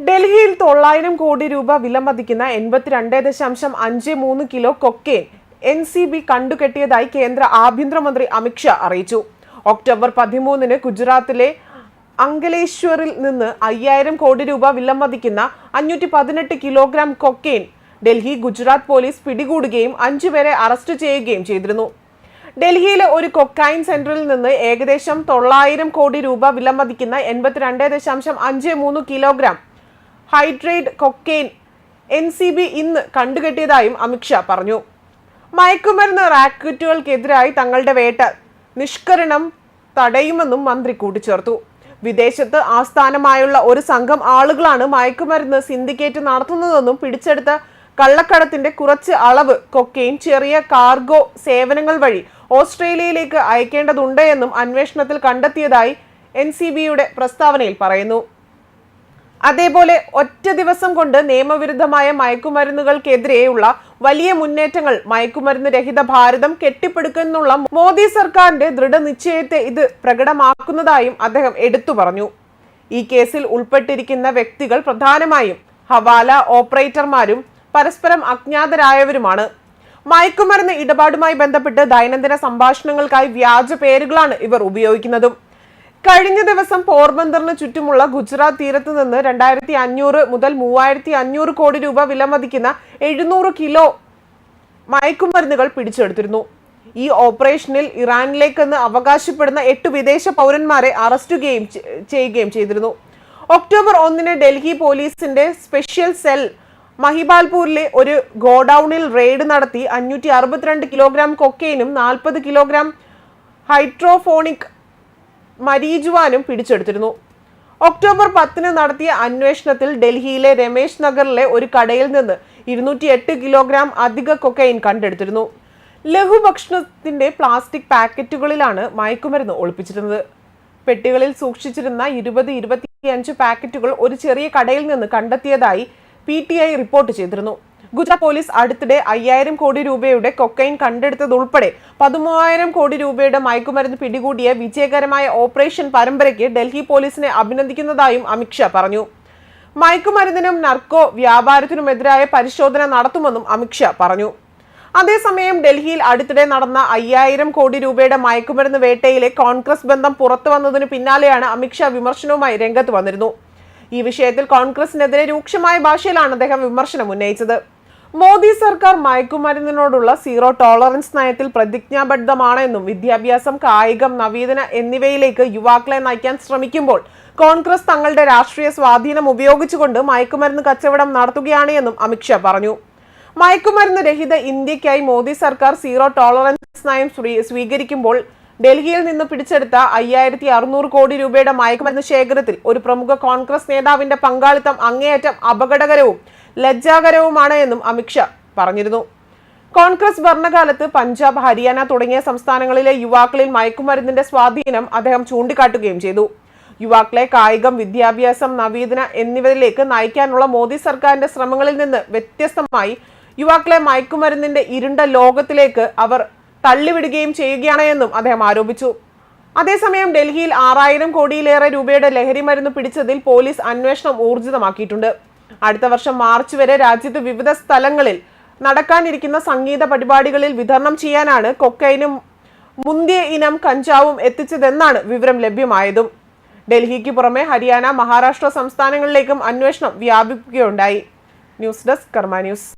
ഡൽഹിയിൽ തൊള്ളായിരം കോടി രൂപ വിലമതിക്കുന്ന എൺപത്തിരണ്ട് ദശാംശം അഞ്ച് മൂന്ന് kilo cocaine N C B കണ്ടുകെട്ടിയതായി കേന്ദ്ര ആഭ്യന്തരമന്ത്രി അമിത്ഷാ അറിയിച്ചു. ഒക്ടോബർ പതിമൂന്നിന് ഗുജറാത്തിലെ അങ്കലേശ്വറിൽ നിന്ന് അയ്യായിരം കോടി രൂപ വിലമതിക്കുന്ന അഞ്ഞൂറ്റി പതിനെട്ട് kilogram cocaine Delhi Gujarat police പിടികൂടുകയും അഞ്ചുപേരെ അറസ്റ്റ് ചെയ്യുകയും ചെയ്തിരുന്നു. ഡൽഹിയിലെ ഒരു കൊക്കൈൻ സെന്ററിൽ നിന്ന് ഏകദേശം തൊള്ളായിരം കോടി രൂപ വിലമതിക്കുന്ന എൺപത്തിരണ്ട് ദശാംശം അഞ്ച് മൂന്ന് kilogram hydrate cocaine N C B ഇന്ന് കണ്ടുകെട്ടിയതായും അമിത്ഷാ പറഞ്ഞു. മയക്കുമരുന്ന് റാക്കറ്റുകൾക്കെതിരായി തങ്ങളുടെ വേട്ട നിഷ്കരണം തടയുമെന്നും മന്ത്രി കൂട്ടിച്ചേർത്തു. വിദേശത്ത് ആസ്ഥാനമായുള്ള ഒരു സംഘം ആളുകളാണ് മയക്കുമരുന്ന് സിൻഡിക്കേറ്റ് നടത്തുന്നതെന്നും പിടിച്ചെടുത്ത കള്ളക്കടത്തിന്റെ കുറച്ച് അളവ് കൊക്കെയിൻ ചെറിയ കാർഗോ സേവനങ്ങൾ വഴി ഓസ്ട്രേലിയയിലേക്ക് അയക്കേണ്ടതുണ്ട് എന്നും അന്വേഷണത്തിൽ കണ്ടെത്തിയതായി എൻ സി ബിയുടെ പ്രസ്താവനയിൽ പറയുന്നു. അതേപോലെ ഒറ്റ ദിവസം കൊണ്ട് നിയമവിരുദ്ധമായ മയക്കുമരുന്നുകൾക്കെതിരെയുള്ള വലിയ മുന്നേറ്റങ്ങൾ മയക്കുമരുന്ന് രഹിത ഭാരതം കെട്ടിപ്പടുക്കുന്നുള്ള മോദി സർക്കാരിന്റെ ദൃഢനിശ്ചയത്തെ ഇത് പ്രകടമാക്കുന്നതായും അദ്ദേഹം എടുത്തു പറഞ്ഞു. ഈ കേസിൽ ഉൾപ്പെട്ടിരിക്കുന്ന വ്യക്തികൾ പ്രധാനമായും ഹവാല ഓപ്പറേറ്റർമാരും പരസ്പരം അജ്ഞാതരായവരുമാണ്. മയക്കുമരുന്ന് ഇടപാടുമായി ബന്ധപ്പെട്ട് ദൈനംദിന സംഭാഷണങ്ങൾക്കായി വ്യാജ പേരുകളാണ് ഇവർ ഉപയോഗിക്കുന്നതും. കഴിഞ്ഞ ദിവസം പോർബന്തറിന് ചുറ്റുമുള്ള ഗുജറാത്ത് തീരത്ത് നിന്ന് രണ്ടായിരത്തി അഞ്ഞൂറ് മുതൽ മൂവായിരത്തി അഞ്ഞൂറ് കോടി രൂപ വിലമതിക്കുന്ന എഴുന്നൂറ് കിലോ മയക്കുമരുന്നുകൾ പിടിച്ചെടുത്തിരുന്നു. ഈ ഓപ്പറേഷനിൽ ഇറാനിലേക്കെന്ന് അവകാശപ്പെടുന്ന എട്ട് വിദേശ പൗരന്മാരെ അറസ്റ്റ് ചെയ്യുകയും ചെയ്യുകയും ചെയ്തിരുന്നു. ഒക്ടോബർ ഒന്നിന് ഡൽഹി പോലീസിന്റെ സ്പെഷ്യൽ സെൽ മഹിബാൽപൂരിലെ ഒരു ഗോഡൌണിൽ റെയ്ഡ് നടത്തി അഞ്ഞൂറ്റി അറുപത്തിരണ്ട് കിലോഗ്രാം കൊക്കെയിനും നാൽപ്പത് കിലോഗ്രാം ഹൈഡ്രോഫോണിക് മരീജുവാനും പിടിച്ചെടുത്തിരുന്നു. ഒക്ടോബർ പത്തിന് നടത്തിയ അന്വേഷണത്തിൽ ഡൽഹിയിലെ രമേശ് നഗറിലെ ഒരു കടയിൽ നിന്ന് ഇരുന്നൂറ്റി എട്ട് കിലോഗ്രാം അധിക കൊക്കൈൻ കണ്ടെടുത്തിരുന്നു. ലഘുഭക്ഷണത്തിന്റെ പ്ലാസ്റ്റിക് പാക്കറ്റുകളിലാണ് മയക്കുമരുന്ന് ഒളിപ്പിച്ചിരുന്നത്. പെട്ടികളിൽ സൂക്ഷിച്ചിരുന്ന ഇരുപത് ഇരുപത്തിയഞ്ച് പാക്കറ്റുകൾ ഒരു ചെറിയ കടയിൽ നിന്ന് കണ്ടെത്തിയതായി പി റിപ്പോർട്ട് ചെയ്തിരുന്നു. ഗുജറാത്ത് പോലീസ് അടുത്തിടെ അയ്യായിരം കോടി രൂപയുടെ കൊക്കൈൻ കണ്ടെടുത്തതുൾപ്പെടെ പതിമൂവായിരം കോടി രൂപയുടെ മയക്കുമരുന്ന് പിടികൂടിയ വിജയകരമായ ഓപ്പറേഷൻ പരമ്പരയ്ക്ക് ഡൽഹി പോലീസിനെ അഭിനന്ദിക്കുന്നതായും അമിത്ഷാ പറഞ്ഞു. മയക്കുമരുന്നിനും നർക്കോ വ്യാപാരത്തിനുമെതിരായ പരിശോധന നടത്തുമെന്നും അമിത്ഷാ പറഞ്ഞു. അതേസമയം ഡൽഹിയിൽ അടുത്തിടെ നടന്ന അയ്യായിരം കോടി രൂപയുടെ മയക്കുമരുന്ന് വേട്ടയിലെ കോൺഗ്രസ് ബന്ധം പുറത്തു വന്നതിനു പിന്നാലെയാണ് അമിത്ഷാ വിമർശനവുമായി രംഗത്ത് വന്നിരുന്നു. ഈ വിഷയത്തിൽ കോൺഗ്രസിനെതിരെ രൂക്ഷമായ ഭാഷയിലാണ് അദ്ദേഹം വിമർശനം ഉന്നയിച്ചത്. മോദി സർക്കാർ മയക്കുമരുന്നിനോടുള്ള സീറോ ടോളറൻസ് നയത്തിൽ പ്രതിജ്ഞാബദ്ധമാണെന്നും വിദ്യാഭ്യാസം കായികം നവീതന എന്നിവയിലേക്ക് യുവാക്കളെ നയിക്കാൻ ശ്രമിക്കുമ്പോൾ കോൺഗ്രസ് തങ്ങളുടെ രാഷ്ട്രീയ സ്വാധീനം ഉപയോഗിച്ചുകൊണ്ട് മയക്കുമരുന്ന് കച്ചവടം നടത്തുകയാണ് എന്നും അമിത്ഷാ പറഞ്ഞു. മയക്കുമരുന്ന് രഹിത ഇന്ത്യക്കായി മോദി സർക്കാർ സീറോ ടോളറൻസ് നയം സ്വീ- സ്വീകരിക്കുമ്പോൾ ഡൽഹിയിൽ നിന്ന് പിടിച്ചെടുത്ത അയ്യായിരത്തി അറുന്നൂറ് കോടി രൂപയുടെ മയക്കുമരുന്ന് ശേഖരത്തിൽ ഒരു പ്രമുഖ കോൺഗ്രസ് നേതാവിന്റെ പങ്കാളിത്തം അങ്ങേയറ്റം അപകടകരവും ലജ്ജാകരവുമാണ് എന്നും അമിത്ഷാ പറഞ്ഞിരുന്നു. കോൺഗ്രസ് ഭരണകാലത്ത് പഞ്ചാബ് ഹരിയാന തുടങ്ങിയ സംസ്ഥാനങ്ങളിലെ യുവാക്കളിൽ മയക്കുമരുന്നിന്റെ സ്വാധീനം അദ്ദേഹം ചൂണ്ടിക്കാട്ടുകയും ചെയ്തു. യുവാക്കളെ കായികം വിദ്യാഭ്യാസം നവീതന എന്നിവയിലേക്ക് നയിക്കാനുള്ള മോദി സർക്കാരിന്റെ ശ്രമങ്ങളിൽ നിന്ന് വ്യത്യസ്തമായി യുവാക്കളെ മയക്കുമരുന്നിന്റെ ഇരുണ്ട ലോകത്തിലേക്ക് അവർ തള്ളിവിടുകയും ചെയ്യുകയാണ് എന്നും അദ്ദേഹം ആരോപിച്ചു. അതേസമയം ഡൽഹിയിൽ ആറായിരം കോടിയിലേറെ രൂപയുടെ ലഹരി മരുന്ന് പിടിച്ചതിൽ പോലീസ് അന്വേഷണം ഊർജിതമാക്കിയിട്ടുണ്ട്. അടുത്ത വർഷം മാർച്ച് വരെ രാജ്യത്ത് വിവിധ സ്ഥലങ്ങളിൽ നടക്കാനിരിക്കുന്ന സംഗീത പരിപാടികളിൽ വിതരണം ചെയ്യാനാണ് കൊക്കൈനും മുന്തിയ ഇനം കഞ്ചാവും എത്തിച്ചതെന്നാണ് വിവരം ലഭ്യമായതും. ഡൽഹിക്ക് പുറമെ ഹരിയാന മഹാരാഷ്ട്ര സംസ്ഥാനങ്ങളിലേക്കും അന്വേഷണം വ്യാപിക്കുകയുണ്ടായി. News desk Karma News.